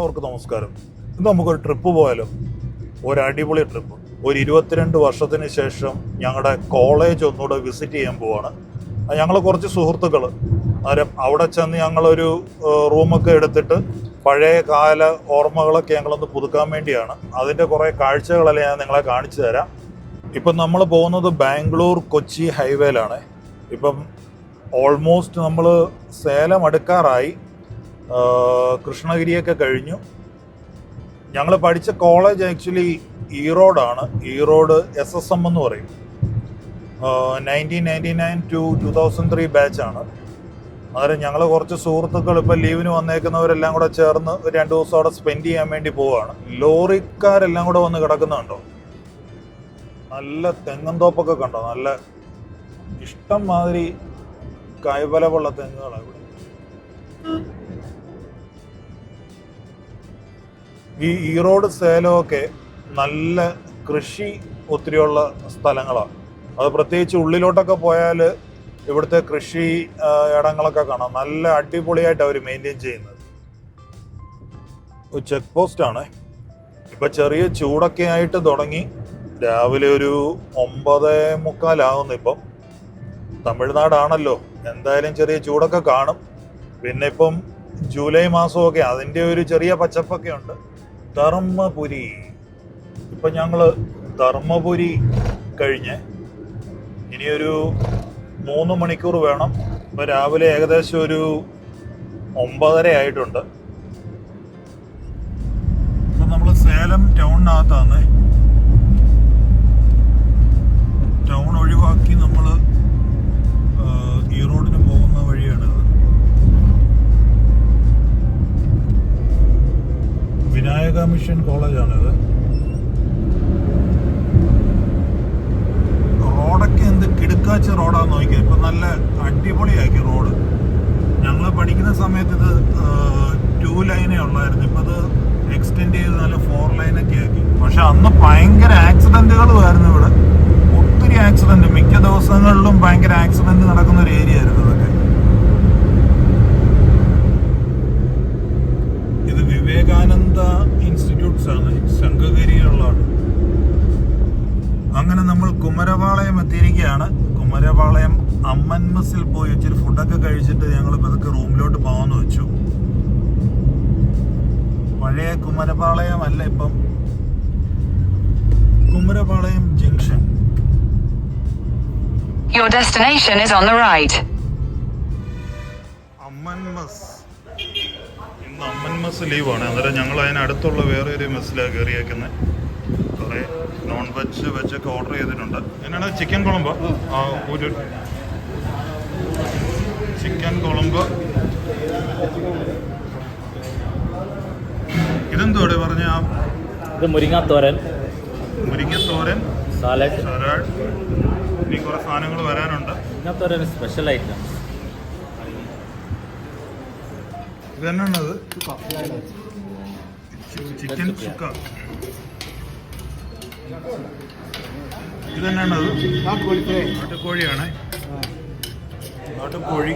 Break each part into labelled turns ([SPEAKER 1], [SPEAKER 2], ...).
[SPEAKER 1] എല്ലാവർക്കും നമസ്കാരം. ഇന്ന് നമുക്കൊരു ട്രിപ്പ് പോയാലോ? ഒരു അടിപൊളി ട്രിപ്പ് ഒരു ഇരുപത്തിരണ്ട് വർഷത്തിന് ശേഷം ഞങ്ങളുടെ കോളേജ് ഒന്നുകൂടെ വിസിറ്റ് ചെയ്യാൻ പോവാണ്. ഞങ്ങൾ കുറച്ച് സുഹൃത്തുക്കൾ അന്നേരം അവിടെ ചെന്ന് ഞങ്ങളൊരു റൂമൊക്കെ എടുത്തിട്ട് പഴയ കാല ഓർമ്മകളൊക്കെ ഞങ്ങളൊന്ന് പുതുക്കാൻ വേണ്ടിയാണ്. അതിന്റെ കുറേ കാഴ്ചകളെല്ലാം ഞാൻ നിങ്ങളെ കാണിച്ചു തരാം. ഇപ്പം നമ്മൾ പോകുന്നത് ബാംഗ്ലൂർ കൊച്ചി ഹൈവേയിലാണ്. ഇപ്പം ഓൾമോസ്റ്റ് നമ്മൾ സേലം അടുക്കാറായി. കൃഷ്ണഗിരിയൊക്കെ കഴിഞ്ഞു. ഞങ്ങൾ പഠിച്ച കോളേജ് ആക്ച്വലി ഈറോഡാണ്. ഈറോഡ് എസ് എസ് എം എന്ന് പറയും. Nineteen ninety nine to two thousand three ബാച്ചാണ് അന്നേരം ഞങ്ങൾ കുറച്ച് സുഹൃത്തുക്കൾ ഇപ്പം ലീവിന് വന്നേക്കുന്നവരെല്ലാം കൂടെ ചേർന്ന് രണ്ട് ദിവസം അവിടെ സ്പെൻഡ് ചെയ്യാൻ വേണ്ടി പോവുകയാണ് ലോറിക്കാരെല്ലാം കൂടെ വന്ന് കിടക്കുന്നുണ്ടോ? നല്ല തെങ്ങും തോപ്പൊക്കെ കണ്ടോ? നല്ല ഇഷ്ടം മാതിരി കായ്ഫലമുള്ള തെങ്ങുകളാണ് ഇവിടെ. ഈ ഈറോഡ് സേലമൊക്കെ നല്ല കൃഷി ഒത്തിരിയുള്ള സ്ഥലങ്ങളാണ്. അത് പ്രത്യേകിച്ച് ഉള്ളിലോട്ടൊക്കെ പോയാൽ ഇവിടുത്തെ കൃഷി ഇടങ്ങളൊക്കെ കാണാം. നല്ല അടിപൊളിയായിട്ട് അവർ മെയിന്റെയിൻ ചെയ്യുന്നത്. ഒരു ചെക്ക് പോസ്റ്റ് ആണ്. ഇപ്പൊ ചെറിയ ചൂടൊക്കെ ആയിട്ട് തുടങ്ങി. രാവിലെ ഒരു ഒമ്പത് മുക്കാലാകുന്നു ഇപ്പം. തമിഴ്നാടാണല്ലോ. എന്തായാലും ചെറിയ ചൂടൊക്കെ കാണും. പിന്നെ ഇപ്പം ജൂലൈ മാസമൊക്കെ അതിന്റെ ഒരു ചെറിയ പച്ചപ്പൊക്കെ ഉണ്ട്. ധർമ്മപുരി. ഇപ്പൊ ഞങ്ങൾ ധർമ്മപുരി കഴിഞ്ഞ് ഇനിയൊരു മൂന്ന് മണിക്കൂർ വേണം. ഇപ്പൊ രാവിലെ ഏകദേശം ഒരു ഒമ്പതര ആയിട്ടുണ്ട്. ഇപ്പൊ നമ്മൾ സേലം ടൗണിനകത്താണ്. ടൗൺ ഒഴിവാക്കി നമ്മൾ ആ, ഈ റോഡിന് വിനായക മിഷൻ കോളേജാണിത്. റോഡൊക്കെ എന്ത് കിടുക്കാച്ച റോഡാന്ന് നോക്കിയത് ഇപ്പൊ നല്ല അടിപൊളിയാക്കി റോഡ്. ഞങ്ങൾ പഠിക്കുന്ന സമയത്ത് ഇത് ടു ലൈനേ ഉള്ളായിരുന്നു. ഇപ്പൊ അത് എക്സ്റ്റെൻഡ് ചെയ്ത് നല്ല ഫോർ ലൈനൊക്കെ ആക്കി. പക്ഷെ അന്ന് ഭയങ്കര ആക്സിഡന്റുകളും ആയിരുന്നു ഇവിടെ. ഒത്തിരി ആക്സിഡന്റ് മിക്ക ദിവസങ്ങളിലും ഭയങ്കര ആക്സിഡന്റ് നടക്കുന്ന ഒരു ഏരിയ ആയിരുന്നു ഇതൊക്കെ ഇത് വിവേകാനന്ദ ഇൻസ്റ്റിറ്റ്യൂട്ട്സ് ആണ് ശങ്കഗിരിയിലുള്ളതാണ് അങ്ങനെ നമ്മൾ കുമരപാളയം എത്തിയിരിക്കുകയാണ്. കുമരപാളയം അമ്മൻ മെസ്സിൽ പോയി ഇച്ചിരി ഫുഡൊക്കെ കഴിച്ചിട്ട് ഞങ്ങൾ പതുക്കെ റൂമിലോട്ട് പോകാമെന്ന് വെച്ചു. പഴയ കുമരപാളയം അല്ല ഇപ്പം Kumarapalayam junction.
[SPEAKER 2] Your destination is on the right.
[SPEAKER 1] Amman mess ഇന്ന് അമ്മൻ മെസ് ലീവാണ്. അന്നേരം ഞങ്ങൾ അതിനടുത്തുള്ള വേറെ ഒരു മെസ്സിലാണ് കയറിയേക്കുന്നത് കുറേ നോൺ വെജ് വെജൊക്കെ ഓർഡർ ചെയ്തിട്ടുണ്ട്. എന്നാണ് ചിക്കൻ കുളമ്പ്? ഒരു ചിക്കൻ കുളമ്പ്. ഇതെന്തോടെ പറഞ്ഞ ആ?
[SPEAKER 3] ഇത് മുരിങ്ങാത്തോരൻ.
[SPEAKER 1] മുരിങ്ങത്തോരൻ
[SPEAKER 3] സാലഡ്
[SPEAKER 1] സാലഡ് ഇനി കുറേ സാധനങ്ങൾ വരാനുണ്ട്.
[SPEAKER 3] മുരിങ്ങാത്തോരൻ സ്പെഷ്യൽ ഐറ്റം
[SPEAKER 1] ഇതെന്നാണത്? ചിക്കൻ ചുക്ക. നാട്ടുകോഴിയാണ് നാട്ടുകോഴി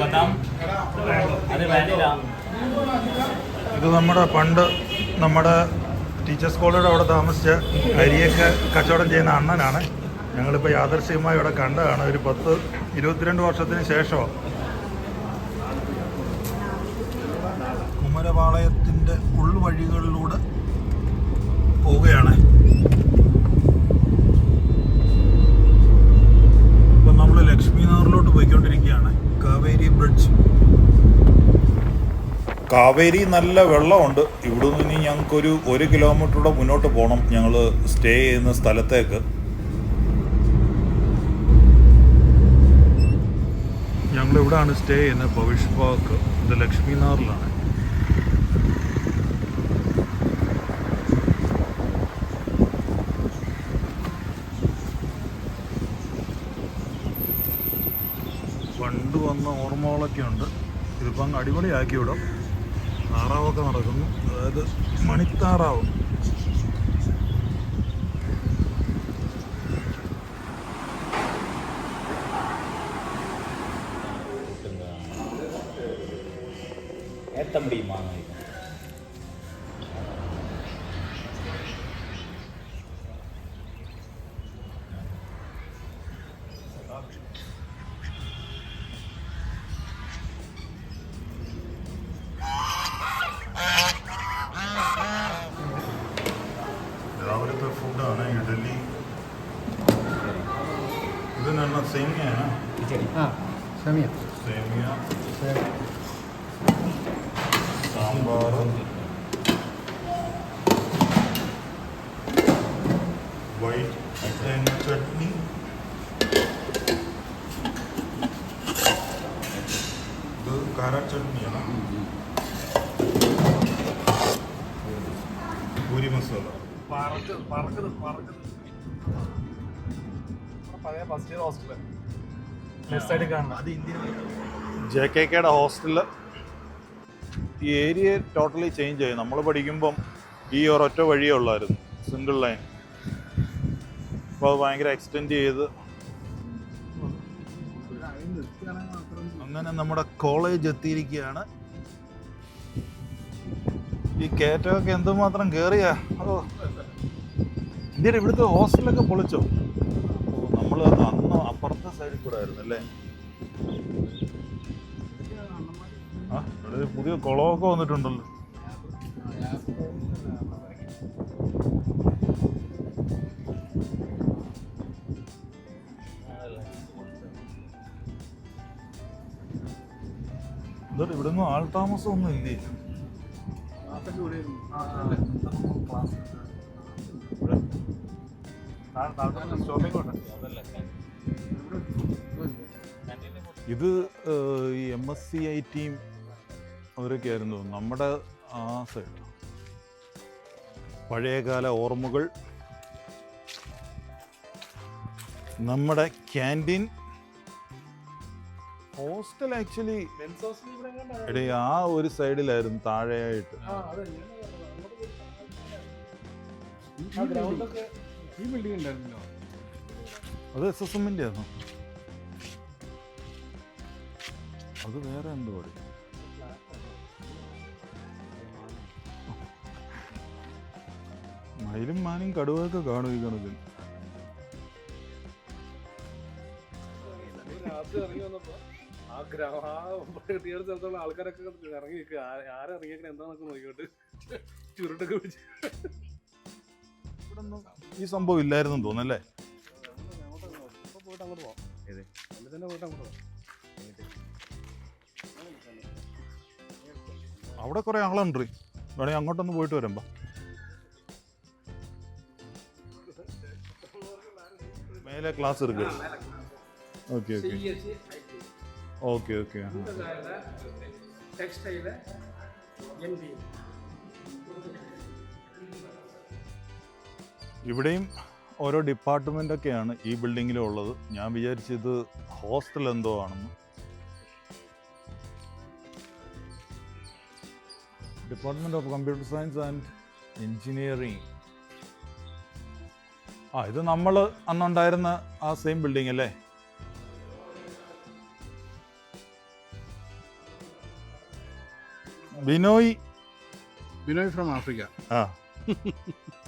[SPEAKER 3] ബദാം. അത് വാനില
[SPEAKER 1] ഇത് നമ്മുടെ പണ്ട് നമ്മുടെ ടീച്ചേഴ്സ് കോളേജ് അവിടെ താമസിച്ച അരിയൊക്കെ കച്ചവടം ചെയ്യുന്ന അണ്ണനാണ്. ഞങ്ങളിപ്പോൾ യാദർശികമായി ഇവിടെ കണ്ടതാണ്. ഒരു പത്ത് ഇരുപത്തിരണ്ട് വർഷത്തിന് ശേഷമാണ് കുമരപാളയത്തിന്റെ ഉൾവഴികളിലൂടെ പോവുകയാണ് ഇപ്പം നമ്മൾ നഗറിലോട്ട് പോയിക്കൊണ്ടിരിക്കുകയാണ്. കാവേരി ബ്രിഡ്ജ്. കാവേരി നല്ല വെള്ളമുണ്ട്. ഇവിടെ നിന്ന് ഇനി ഞങ്ങൾക്കൊരു ഒരു കിലോമീറ്ററുടെ മുന്നോട്ട് പോകണം. ഞങ്ങൾ സ്റ്റേ ചെയ്യുന്ന സ്ഥലത്തേക്ക്. ഞങ്ങൾ ഇവിടെയാണ് സ്റ്റേ ചെയ്യുന്നത്. പവിഷ് പാർക്ക് ഇത് ലക്ഷ്മി നഗറിലാണ് പണ്ട് വന്ന ഓർമ്മകളൊക്കെ ഉണ്ട് ഇതിപ്പോൾ അങ്ങ് അടിപൊളിയാക്കി വിടും താറാവൊക്കെ നടക്കുന്നു അതായത് മണിത്താറാവ്
[SPEAKER 3] ஏற்ற முடியுமா
[SPEAKER 1] സേമിയാണ്
[SPEAKER 4] ആ സമയ.
[SPEAKER 1] സേമിയ. സാമ്പാർ. വൈറ്റ് തേങ്ങ ചട്നി. ഇത് കാര ചട്നിയാണ് പൂരി മസാല.
[SPEAKER 4] പഴയ ഫസ്റ്റ് ഇയർ ലെഫ്റ്റ് സൈഡിൽ കാണുന്നത്
[SPEAKER 1] ജെ കെ കെയുടെ ഹോസ്റ്റലിൽ ഈ ഏരിയ ടോട്ടലി ചേഞ്ച് ആയി. നമ്മൾ പഠിക്കുമ്പം ഈ ഒരൊറ്റ വഴിയേ ഉള്ളായിരുന്നു. സിംഗിൾ ലൈൻ അപ്പോൾ അത് ഭയങ്കര എക്സ്റ്റെൻഡ് ചെയ്ത്. അങ്ങനെ നമ്മുടെ കോളേജ് എത്തിയിരിക്കുകയാണ്. ഈ കയറ്റമൊക്കെ എന്തുമാത്രം കയറിയാ ഓ ഇന്ത്യയുടെ ഇവിടുത്തെ ഹോസ്റ്റലൊക്കെ പൊളിച്ചോ? നമ്മൾ അന്ന് അപ്പുറത്തെ സൈഡിൽ കൂടെ ആയിരുന്നു അല്ലേ? ആ ഇവിടെ പുതിയ കുളമൊക്കെ വന്നിട്ടുണ്ടല്ലോ. എന്നിട്ട് ഇവിടുന്ന് ആൾ താമസം ഒന്നും ഇല്ലേ?
[SPEAKER 4] ക്ലാസ്
[SPEAKER 1] ഇത് ഈ M S C I team അവരൊക്കെ ആയിരുന്നു. നമ്മുടെ ആ സൈഡ് പഴയകാല ഓർമ്മകൾ. നമ്മുടെ ക്യാന്റീൻ. Hostel actually? എടേ ആ ഒരു സൈഡിലായിരുന്നു താഴെയായിട്ട്.
[SPEAKER 4] ആ,
[SPEAKER 5] ഈ ബിൽഡിംഗ് ഉണ്ടായിരുന്നല്ലോ
[SPEAKER 1] അത് എസ് എസ് എമ്മിന്റെ ആയിരുന്നു. അത് വേറെ എന്തോ മയിലും മാനും കടുവയൊക്കെ കാണും ഈ കണക്കിൽ.
[SPEAKER 4] ആ ഗ്രാമ ആ സ്ഥലത്തുള്ള ആൾക്കാരൊക്കെ ഇറങ്ങി നിൽക്കുക. ആരിറങ്ങിയേക്കണ എന്താന്നൊക്കെ നോക്കിയോട്ട് ചുരുട്ടൊക്കെ പിടിച്ച്. എന്നിട്ട് തന്നെ പോയിട്ട് അങ്ങോട്ട് പോവാം
[SPEAKER 1] അവിടെ കുറെ ആളുണ്ട്. വേണമെങ്കിൽ അങ്ങോട്ടൊന്ന് പോയിട്ട് വരുമ്പോ മേലെ ക്ലാസ് എടുക്കും. Okay okay okay okay
[SPEAKER 4] textile N B
[SPEAKER 1] ഇവിടെയും ഓരോ ഡിപ്പാർട്ട്മെന്റൊക്കെയാണ് ഈ ബിൽഡിങ്ങിലും ഉള്ളത്. ഞാൻ വിചാരിച്ചത് ഹോസ്റ്റൽ എന്തോ ആണെന്ന്. Department of computer science and engineering ആ ഇത് നമ്മൾ അന്നുണ്ടായിരുന്ന ആ സെയിം ബിൽഡിംഗ് അല്ലേ? ബിനോയ്
[SPEAKER 5] ബിനോയ് ഫ്രം ആഫ്രിക്ക
[SPEAKER 1] ആ
[SPEAKER 5] ആ.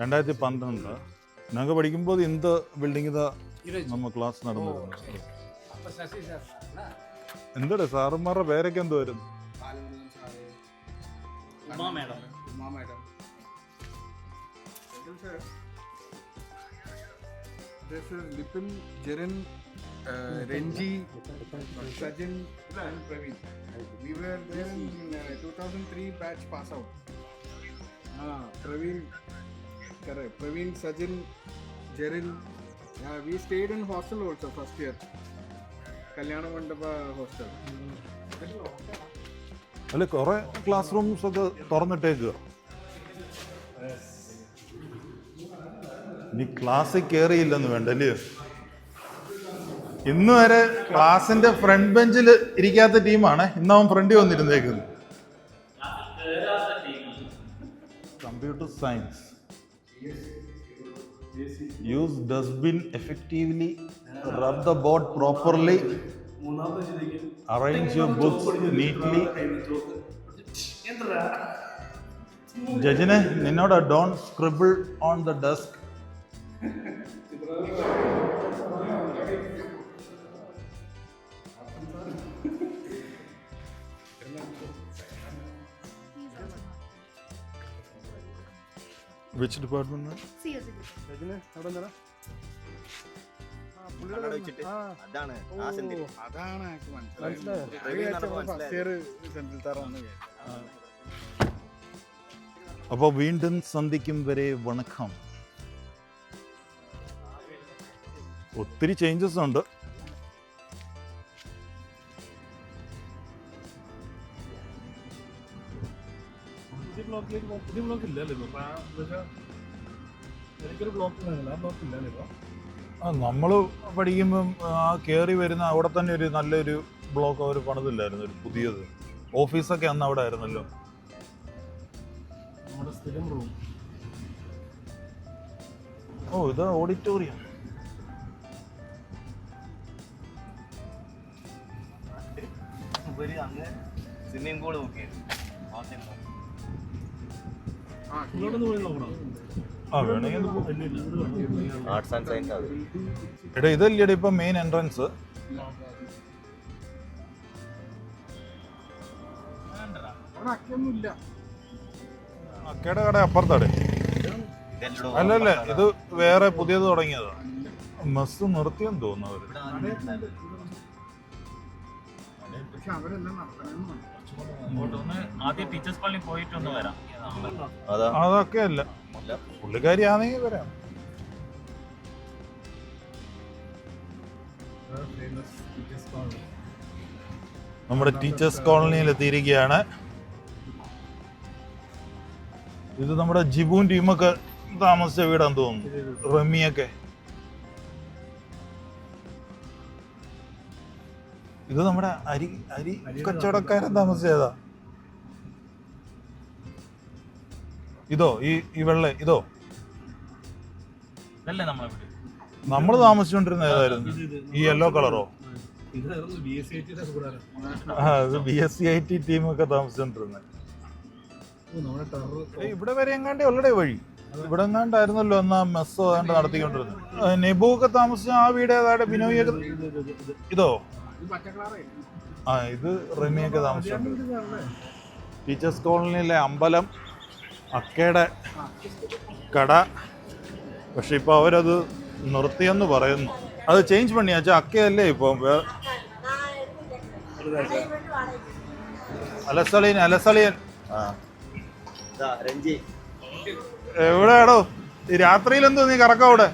[SPEAKER 1] രണ്ടായിരത്തി പന്ത്രണ്ട്. ഞങ്ങൾ പഠിക്കുമ്പോൾ എന്ത് ബിൽഡിംഗിൽ നമ്മൾ ക്ലാസ് നടന്നു എന്താ സാറുമാരുടെ പേരൊക്കെ എന്ത് വരുന്നു
[SPEAKER 3] madam.
[SPEAKER 5] Central sir. This is Lipin, Jaren, uh, Renji, Sajin, and Praveen. We were there in uh, 2003 batch pass out. Ah, Praveen, correct. Praveen, Sajin, Jaren, Yeah, we stayed in hostel also first year. Kalyana Mandapa hostel.
[SPEAKER 1] അല്ല കുറെ class rooms ഒക്കെ തുറന്നിട്ടേക്കുക ഇനി ക്ലാസ്സിൽ കയറിയില്ലെന്ന് വേണ്ട അല്ലയോ ഇന്ന് വരെ ക്ലാസിന്റെ ഫ്രണ്ട് ബെഞ്ചിൽ ഇരിക്കാത്ത ടീമാണ് ഇന്ന് അവൻ ഫ്രണ്ടിൽ വന്നിരുന്നേക്കുന്നത്. Computer science use dustbin effectively rub the board properly arrange your books neatly ജജിനെ നിന്നോട് don't scribble on the desk which department
[SPEAKER 6] അതാണ്
[SPEAKER 5] അതാണ്
[SPEAKER 1] അപ്പോൾ വീണ്ടും സന്ധിക്കും വരെ വണക്കം.
[SPEAKER 4] ഇല്ലല്ലോ ചേഞ്ചസ് ആ
[SPEAKER 1] നമ്മൾ പഠിക്കുമ്പം ആ കയറി വരുന്ന അവിടെ തന്നെ ഒരു നല്ലൊരു ബ്ലോക്ക് അവർ പണിതില്ലായിരുന്നു ഒരു പുതിയത്. ഓഫീസൊക്കെ അന്ന് അവിടെ ആയിരുന്നല്ലോ. ഓ ഇത് ഓഡിറ്റോറിയം
[SPEAKER 6] ഉപരി അന്ന് സ്വിമ്മിംഗ് പൂൾ ബുക്ക് ചെയ്തു. ആർട്സ് ആൻഡ് സയൻസ് അത്
[SPEAKER 1] എടാ ഇതല്ലേടാ ഇപ്പം മെയിൻ എൻട്രൻസ് അക്കയുടെ കട അപ്പുറത്താടെ.
[SPEAKER 6] ഇതെല്ലോ
[SPEAKER 1] അല്ലല്ല ഇത് വേറെ പുതിയത് തുടങ്ങിയതാ. മെസ്സ് നിർത്തിയെന്ന് തോന്നുന്നു
[SPEAKER 6] അവർ.
[SPEAKER 1] അതൊക്കെ അല്ല പുള്ളിക്കാരി ആണെങ്കിൽ വരാം.
[SPEAKER 4] ഫേമസ് ടീച്ചേഴ്സ് കോളനി
[SPEAKER 1] നമ്മുടെ ടീച്ചേഴ്സ് കോളനിയിൽ എത്തിയിരിക്കുകയാണ്. ഇത് നമ്മുടെ ജിബുവും ടീമൊക്കെ താമസിച്ച വീടാന്ന് തോന്നുന്നു. റമിയൊക്കെ. ഇത് നമ്മുടെ അരി അരി കച്ചവടക്കാരൻ താമസിച്ചതാ. ഇതോ ഈ ഈ വെള്ള ഇതോ?
[SPEAKER 3] ഇതല്ലേ നമ്മളെ വീട്?
[SPEAKER 1] നമ്മൾ താമസിച്ചുകൊണ്ടിരുന്ന ഏതായിരുന്നു? ഈ യെല്ലോ കളറോ B S C I T team താമസിച്ചോണ്ടിരുന്നത്
[SPEAKER 4] നമ്മുടെ
[SPEAKER 1] ഇവിടെ വരെ എങ്ങാണ്ടേ ഉള്ളടേ വഴി. ഇവിടെ എങ്ങാണ്ടായിരുന്നല്ലോ എന്നാ മെസ്സോ ഏതാണ്ട് നടത്തിക്കൊണ്ടിരുന്നത് നെബു ഒക്കെ താമസിച്ച ആ വീട് ഏതാണ്ട് ബിനോയി ഇതോ? ആ ഇത് റെനിയൊക്കെ താമസിച്ചു ടീച്ചേഴ്സ് കോളനിയിലെ അമ്പലം അക്കയുടെ കട. പക്ഷെ ഇപ്പോൾ അവരത് നിർത്തിയെന്ന് പറയുന്നു. അത് ചേഞ്ച് പണിയാച്ചാ അക്കയല്ലേ ഇപ്പോൾ അലസളിയൻ അലസളിയൻ.
[SPEAKER 6] ആ.
[SPEAKER 1] എവിടെയാടോ? എന്തോ നീ കറക്കം അവിടെ?